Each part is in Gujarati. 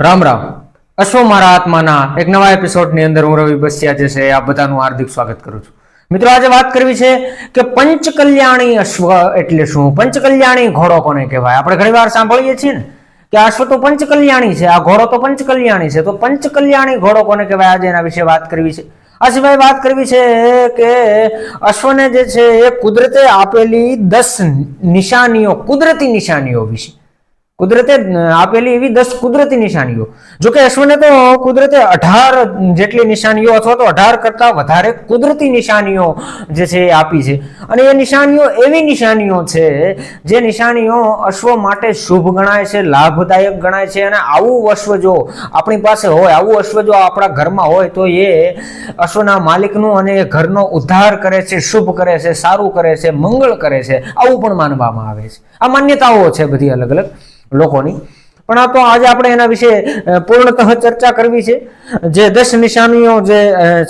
રામ રામ. અશ્વ મારા આત્માના એક નવા એપિસોડની અંદર હું રવિ બસિયા જે છે આ બધાનું હાર્દિક સ્વાગત કરું છું. મિત્રો, આજે વાત કરવી છે કે પંચકલ્યાણી અશ્વ એટલે શું? પંચકલ્યાણી ઘોડો કોને કહેવાય? આપણે ઘણી વાર સાંભળીએ છીએ ને કે અશ્વ તો પંચકલ્યાણી છે, આ ઘોડો તો પંચકલ્યાણી છે. તો પંચકલ્યાણી ઘોડો કોને કહેવાય? આજે એના વિશે વાત કરવી છે. આ સિવાય વાત કરવી છે કે અશ્વને જે છે એ કુદરતે આપેલી દસ નિશાનીઓ, કુદરતી નિશાનીઓ વિશે. કુદરતે આપેલી એવી દસ કુદરતી નિશાનીઓ. જો કે અશ્વને તો કુદરતે અઢાર જેટલી નિશાનીઓ અથવા તો અઢાર કરતા વધારે કુદરતી નિશાનીઓ જે છે એ આપી છે. અને એ નિશાનીઓ એવી નિશાનીઓ છે જે નિશાનીઓ અશ્વ માટે શુભ ગણાય છે, લાભદાયક ગણાય છે અને આવું અશ્વ જો આપણી પાસે હોય, આવું અશ્વ જો આપણા ઘરમાં હોય તો એ અશ્વના માલિકનું અને એ ઘરનો ઉદ્ધાર કરે છે, શુભ કરે છે, સારું કરે છે, મંગળ કરે છે, આવું પણ માનવામાં આવે છે. આ માન્યતાઓ છે બધી અલગ અલગ લોકોની. પણ આ તો આજે આપણે એના વિશે પૂર્ણતઃ ચર્ચા કરવી છે. જે દસ નિશાનીઓ જે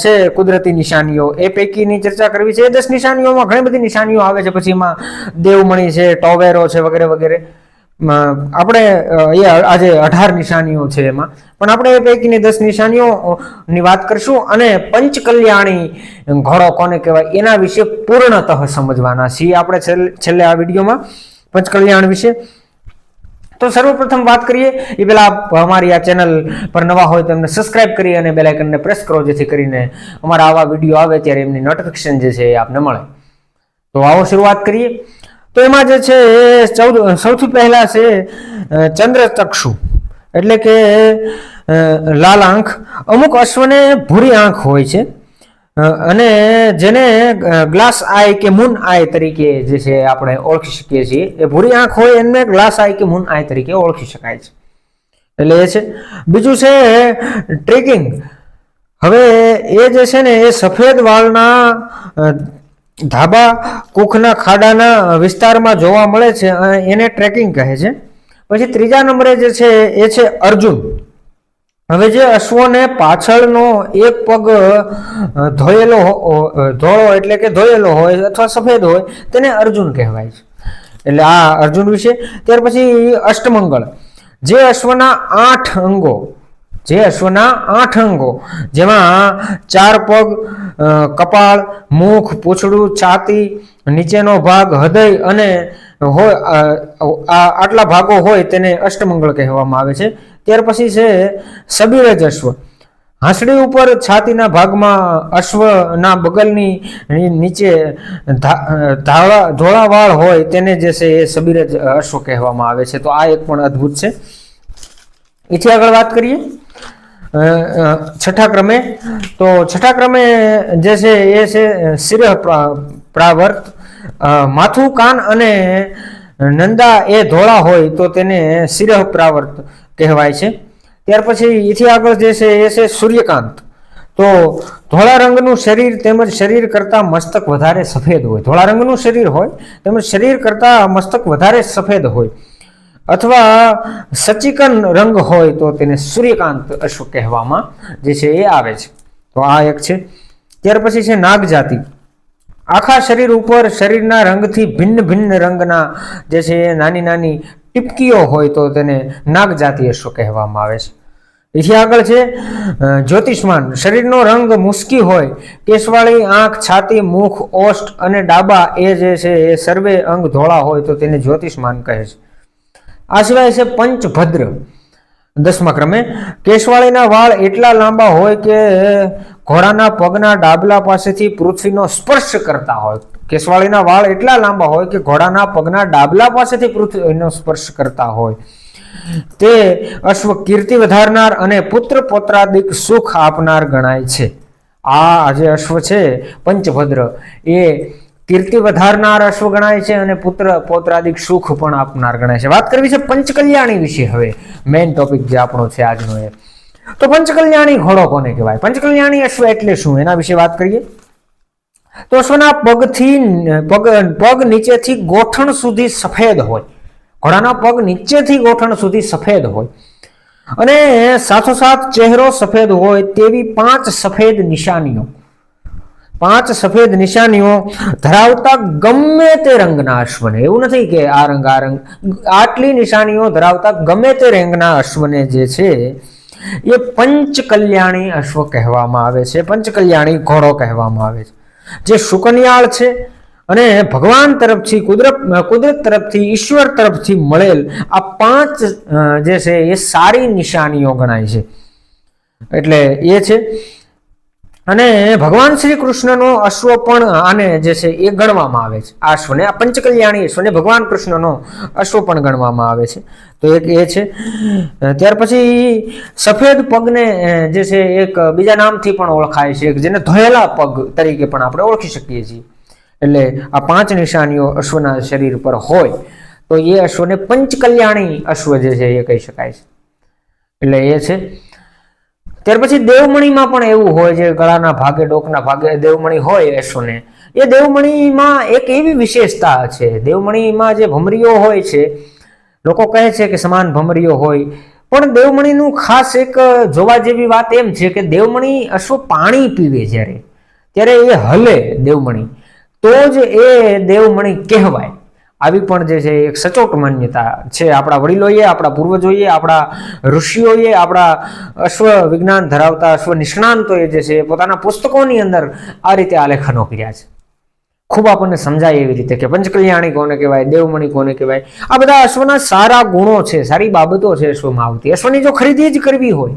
છે, કુદરતી નિશાનીઓ, એ પૈકીની ચર્ચા કરવી છે. એ દસ નિશાનીઓમાં ઘણી બધી નિશાનીઓ આવે છે. પછી એમાં દેવમણી છે, ટોવેરો છે, વગેરે વગેરે. આપણે એ આજે અઢાર નિશાનીઓ છે એમાં. પણ આપણે એ પૈકીની દસ નિશાનીઓની વાત કરશું અને પંચકલ્યાણી ઘોડો કોને કહેવાય, એના વિશે પૂર્ણતઃ સમજવાના છીએ આપણે છેલ્લે આ વિડીયોમાં. પંચકલ્યાણ વિશે. તો સર્વપ્રથમ વાત કરીએ એ પહેલાં અમારી આ ચેનલ પર નવા હોય તો એમને સબસ્ક્રાઇબ કરી અને બેલ આઇકનને પ્રેસ કરો, જેથી કરીને અમારા આવા વીડિયો આવે ત્યારે એમની નોટિફિકેશન જે છે એ આપને મળે. તો આવો શરૂઆત કરીએ. તો એમાં જે છે એ ચૌદ, સૌથી પહેલા છે ચંદ્રચક્ષુ. એટલે કે લાલ આંખ. અમુક અશ્વને ભૂરી આંખ હોય છે. અને જેને ગ્લાસ આઈ કે મૂન આઈ તરીકે જે છે આપણે ઓળખી શકીએ છીએ, એ ભૂરી આંખ હોય એને ગ્લાસ આઈ કે મૂન આઈ તરીકે ઓળખી શકાય છે. એટલે એ છે. બીજું છે ટ્રેકિંગ હવે એ જે છે ને, એ સફેદ વાળના ધાબા, કુખના ખાડાના વિસ્તારમાં જોવા મળે છે એને ટ્રેકિંગ કહે છે. પછી ત્રીજા નંબરે જે છે એ છે અર્જુન. હવે જે અશ્વને પાછળનો એક પગ ધોયેલો ધોળો એટલે કે ધોયેલો હોય અથવા સફેદ હોય, તેને અર્જુન કહેવાય છે. એટલે આ અર્જુન વિશે. ત્યાર પછી અષ્ટમંગળ. જે અશ્વના આઠ અંગો જે અશ્વના આઠ અંગો, જેમાં ચાર પગ કપાળ, મુખ, પૂંછડું, છાતી, નીચેનો ભાગ, હૃદય અને હોય આટલા ભાગો હોય તેને અષ્ટમંગળ કહેવામાં આવે છે. ત્યાર પછી છે સબીરજ અશ્વ. હાંસડી ઉપર છાતીના ભાગમાં અશ્વના બગલની નીચે ધા- ધાળા ધોળા વાળ હોય તેને જે છે એ સબીરજ અશ્વ કહેવામાં આવે છે. તો આ એક પણ અદ્ભુત છે. એથી આગળ વાત કરીએ. છઠ્ઠા ક્રમે, તો છઠ્ઠા ક્રમે જે છે એ છે શિરહ પ્રા- પ્રાવર્ત. માથું, કાન અને નંદા એ ધોળા હોય તો તેને શિરહ પ્રાવર્ત કહેવાય છે. ત્યાર પછી એથી આગળ જે છે એ છે સૂર્યકાંત. તો ધોળા રંગનું શરીર તેમજ શરીર કરતા મસ્તક વધારે સફેદ હોય. ધોળા રંગનું શરીર હોય તેમજ શરીર કરતા મસ્તક વધારે સફેદ હોય. અથવા સચિકન રંગ હોય તો તેને સૂર્યકાંત અશ્વ કહેવામાં જે છે એ આવે છે. તો આ એક છે. ત્યાર પછી છે નાગ જાતિ આખા શરીર ઉપર શરીરના રંગથી ભિન્ન ભિન્ન રંગના જે છે એ નાની નાની ટીપકીઓ હોય તો તેને નાગ જાતિ અશ્વ કહેવામાં આવે છે. એથી આગળ છે જ્યોતિષમાન. શરીરનો રંગ મુસ્કી હોય, કેશવાળી આંખ, છાતી, મુખ ઓષ્ટ અને ડાબા એ જે છે એ સર્વે અંગ ધોળા હોય તો તેને જ્યોતિષમાન કહે છે. આ સિવાય છે પંચભદ્ર. દસમા ક્રમે, કેશવાળીના વાળ એટલા લાંબા હોય કે ઘોડાના પગના ડાબલા પાસેથી પૃથ્વીનો સ્પર્શ કરતા હોય. કેશવાળીના વાળ એટલા લાંબા હોય કે ઘોડાના પગના ડાબલા પાસેથી પૃથ્વીનો સ્પર્શ કરતા હોય. તે અશ્વ કીર્તિ વધારનાર અને પુત્ર પોત્રાદિક સુખ આપનાર ગણાય છે. આ જે અશ્વ છે, પંચભદ્ર, એ કીર્તિ વધારનાર અશ્વ ગણાય છે અને પુત્ર પોત્રાદિક સુખ પણ આપનાર ગણાય છે. વાત કરવી છે પંચકલ્યાણી વિશે હવે. મેઇન ટોપિક જે આપણો છે આજનો એ. તો પંચકલ્યાણી ઘોડો કોને કહેવાય? પંચકલ્યાણી અશ્વ એટલે શું? એના વિશે વાત કરીએ. તો અશ્વના પગથી પગ પગ નીચેથી ગોઠણ સુધી સફેદ હોય. ઘોડાના પગ નીચેથી ગોઠણ સુધી સફેદ હોય. અને સાથોસાથ ચહેરો સફેદ હોય તેવી પાંચ સફેદ નિશાનીઓ. પાંચ સફેદ નિશાનીઓ ધરાવતા ગમે તે રંગના અશ્વને. એવું નથી કે આ રંગ આ રંગ આટલી નિશાનીઓ ધરાવતા ગમે તે રંગના અશ્વને જે છે, એ પંચકલ્યાણી અશ્વ કહેવામાં આવે છે. પંચકલ્યાણી ઘોડો કહેવામાં આવે છે. જે સુકન્યાળ છે અને ભગવાન તરફથી, કુદરત કુદરત તરફથી, ઈશ્વર તરફથી મળેલ આ પાંચ જે છે એ સારી નિશાનીઓ ગણાય છે. એટલે એ છે. અને ભગવાન શ્રી કૃષ્ણનો અશ્વ પણ આને જે છે એ ગણવામાં આવે છે. અશ્વને, આ પંચકલ્યાણી અશ્વને ભગવાન કૃષ્ણનો અશ્વ પણ ગણવામાં આવે છે. તો એક એ છે. ત્યાર પછી સફેદ પગને જે છે એક બીજા નામથી પણ ઓળખાય છે જેને ધોયેલા પગ તરીકે પણ આપણે ઓળખી શકીએ છીએ. એટલે આ પાંચ નિશાનીઓ અશ્વના શરીર પર હોય, તો એ અશ્વને પંચકલ્યાણી અશ્વ જે છે એ કહી શકાય છે. એટલે એ છે. ત્યાર પછી દેવમણીમાં પણ એવું હોય છે, ગળાના ભાગે, ડોકના ભાગે દેવમણી હોય એસોને એ દેવમણીમાં એક એવી વિશેષતા છે. દેવમણીમાં જે ભમરીઓ હોય છે, લોકો કહે છે કે સમાન ભમરીઓ હોય. પણ દેવમણીનું ખાસ એક જોવા જેવી વાત એમ છે કે દેવમણી અશ્વ પાણી પીવે જ્યારે. ત્યારે એ હલે દેવમણી. તો જ એ દેવમણી કહેવાય. આવી પણ જે છે એક સચોટ માન્યતા છે. આપણા વડીલોએ, આપણા પૂર્વજોએ, આપણા ઋષિઓએ, આપણા અશ્વ વિજ્ઞાન ધરાવતા અશ્વ નિષ્ણાંતોએ જે છે પોતાના પુસ્તકોની અંદર આ રીતે આલેખનો કર્યા છે. ખૂબ આપણને સમજાય એવી રીતે કે પંચકલ્યાણી કોને કહેવાય, દેવમણી કોને કહેવાય, આ બધા અશ્વના સારા ગુણો છે, સારી બાબતો છે અશ્વમાં આવતી. અશ્વની જો ખરીદી જ કરવી હોય,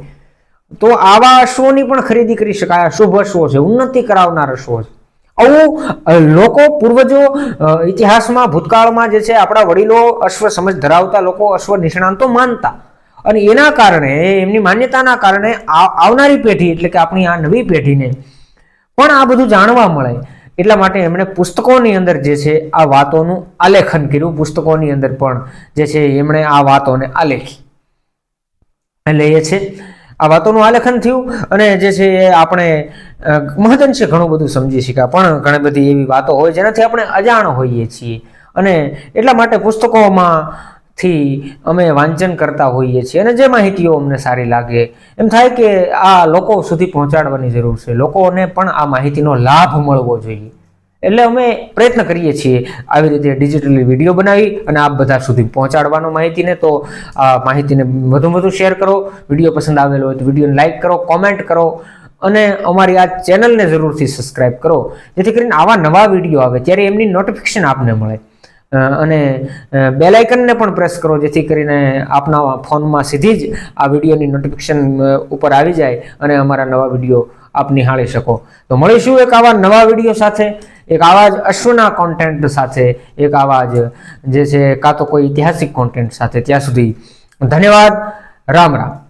તો આવા અશ્વોની પણ ખરીદી કરી શકાય. અશુભ શુભ અશ્વો છે, ઉન્નતિ કરાવનાર અશ્વો છે. આવું લોકો પૂર્વજો ઇતિહાસમાં, ભૂતકાળમાં જે છે, આપણા વડીલો અશ્વ સમજ ધરાવતા લોકો અશ્વ નિષ્ણાંતો માનતા. અને એના કારણે, એમની માન્યતાના કારણે આવનારી પેઢી, એટલે કે આપણી આ નવી પેઢીને, પણ આ બધું જાણવા મળે. એટલા માટે એમણે પુસ્તકોની અંદર જે છે, આ વાતોનું આલેખન કર્યું. પુસ્તકોની અંદર પણ જે છે, એમણે આ વાતોને આલેખી. એટલે એ છે આ વાતોનું આલેખન થયું અને જે છે એ આપણે અ, મહદઅંશે ઘણું બધું સમજી શક્યા પણ ઘણી બધી એવી વાતો હોય જેનાથી આપણે અજાણ હોઈએ છીએ. અને એટલા માટે પુસ્તકોમાં થી અમે વાંચન કરતા હોઈએ છીએ અને જે માહિતીઓ અમને સારી લાગે. એમ થાય કે આ લોકો સુધી પહોંચાડવાની જરૂર છે. લોકોને પણ આ માહિતીનો લાભ મળવો જોઈએ. એટલે અમે પ્રયત્ન કરીએ છીએ આવી રીતે ડિજિટલી વીડિયો બનાવી અને આપ બધા સુધી પહોંચાડવાનો માહિતીને. તો આ માહિતીને વધુ વધુ શેર કરો. વીડિયો પસંદ આવેલો હોય તો વિડીયોને લાઇક કરો કોમેન્ટ કરો અને અમારી આ ચેનલને જરૂરથી સબસ્ક્રાઇબ કરો. જેથી કરીને આવા નવા વીડિયો આવે ત્યારે એમની નોટિફિકેશન આપને મળે. અને બેલ પણ પ્રેસ કરો જેથી કરીને આપના ફોનમાં સીધી જ આ વિડીયોની નોટિફિકેશન ઉપર આવી જાય અને અમારા નવા વીડિયો આપ નિહાળી શકો. તો મળીશું એક આવા નવા વીડિયો સાથે. એક આવા જ અશ્વના કોન્ટેન્ટ સાથે, એક આવા જ જે છે, કાં તો કોઈ ઐતિહાસિક કોન્ટેન્ટ સાથે ત્યાં સુધી. ધન્યવાદ. રામ રામ.